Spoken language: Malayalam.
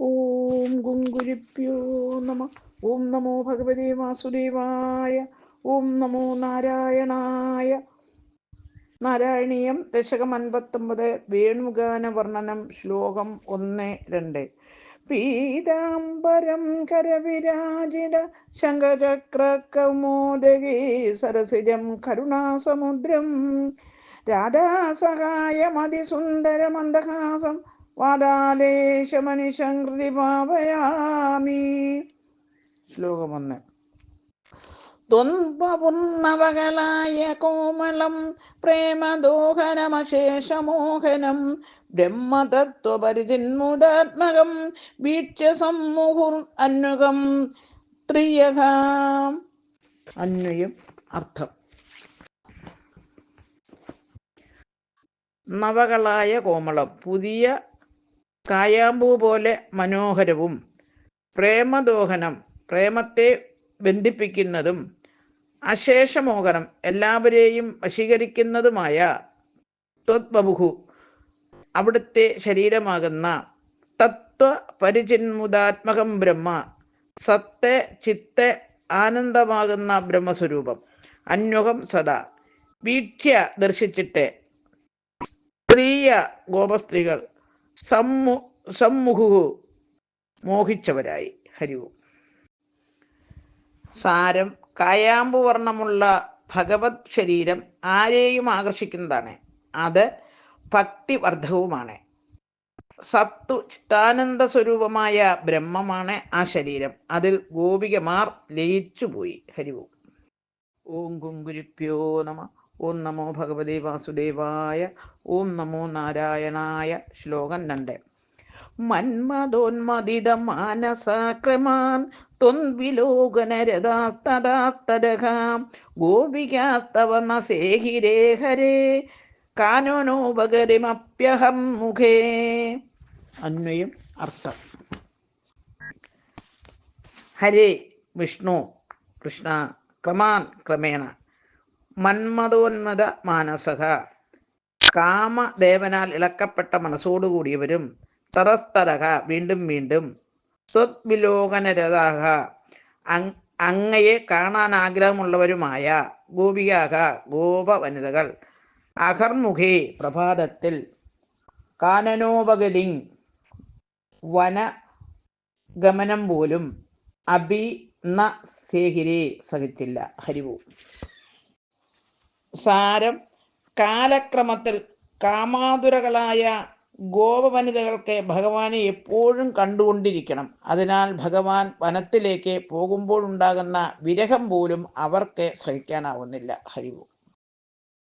ഓം ഗുങ്കുരിപ്യോ നമ. ഓം നമോ ഭഗവതി വാസുദേവായ. ഓം നമോ നാരായണായ. നാരായണീയം ദശകം അൻപത്തൊമ്പത് വേണുഗാന വർണനം ശ്ലോകം ഒന്ന് രണ്ട്. പീതാംബരം കരവിരാജിത ശങ്കചക്ര കൗമോദകേ സരസിജം കരുണാസമുദ്രം. രാധാസഹായമതിസുന്ദരമന്ദഹാസം വാദാലേശമനിശം കൃതി ഭാവയാമി ശ്ലോകം ഒന്ന് ദ്വന്ദ്വപുർണവകളായ കോമളം പ്രേമദോഹനമശേഷമോഹനം ബ്രഹ്മതത്വപരിചിന്മുദാത്മകം വീക്ഷ്യ സമ്മുഹുർ അന്വകം ത്രിയകാം. അന്വയം അർത്ഥം. നവകളായ കോമളം പുതിയ കായാമ്പൂ പോലെ മനോഹരവും പ്രേമദോഹനം പ്രേമത്തെ ബന്ധിപ്പിക്കുന്നതും അശേഷമോഹനം എല്ലാവരെയും വശീകരിക്കുന്നതുമായ ത്വദ്ബഹു അവിടുത്തെ ശരീരമാകുന്ന തത്വ പരിചിന്മുദാത്മകം ബ്രഹ്മ സത്തെ ചിത്തെ ആനന്ദമാകുന്ന ബ്രഹ്മസ്വരൂപം. അന്വഹം സദാ. വീക്ഷ്യ ദർശിച്ചിട്ട് സ്ത്രീയ ഗോപസ്ത്രീകൾ സമ്മു സമ്മുഹു മോഹിച്ചവരായി. ഹരിവു സാരം കായാമ്പു വർണമുള്ള ഭഗവത് ശരീരം ആരെയും ആകർഷിക്കുന്നതാണ്. അത് ഭക്തിവർദ്ധവുമാണ്. സത്തു ചിത്താനന്ദ സ്വരൂപമായ ബ്രഹ്മമാണ് ആ ശരീരം. അതിൽ ഗോപികമാർ ലയിച്ചുപോയി. ഹരിവും ഓം. കുങ്കുരിപ്യോ നമ. ഓം നമോ ഭഗവതി വാസുദേവായ ഓം നമോ നാരായണായ ശ്ലോകം രണ്ട്. മന്മദോന്മദിത മാനസാക്രമാൻ ത്വൻവിലോകനരതാത്തദാത്തദഹാം ഗോപികാത്തവ നസേഹിരേ ഹരേ കാനോനോപകരിമപ്യഹം മുഖേ. അന്വയം അർത്ഥം. ഹരേ വിഷ്ണു കൃഷ്ണ ക്രമാൻ ക്രമേണ. മന്മതോന്മത മാനസക കാമദേവനാൽ ഇളക്കപ്പെട്ട മനസ്സോടുകൂടിയവരും തതസ്തരക വീണ്ടും വീണ്ടും സ്വദ്വിലോകനരതാക അങ്ങയെ കാണാൻ ആഗ്രഹമുള്ളവരുമായ ഗോപികാക ഗോപ വനിതകൾ അഹർമുഖേ പ്രഭാതത്തിൽ കാനനോപഗതി വന ഗമനം പോലും അഭി ന സേഹിരേ സഹിച്ചില്ല. ഹരിവു. സാരം കാലക്രമത്തിൽ കാമാതുരകളായ ഗോപവനിതകൾക്ക് ഭഗവാനെ എപ്പോഴും കണ്ടുകൊണ്ടിരിക്കണം. അതിനാൽ ഭഗവാൻ വനത്തിലേക്ക് പോകുമ്പോഴുണ്ടാകുന്ന വിരഹം പോലും അവർക്ക് സഹിക്കാനാവുന്നില്ല. ഹരിവു.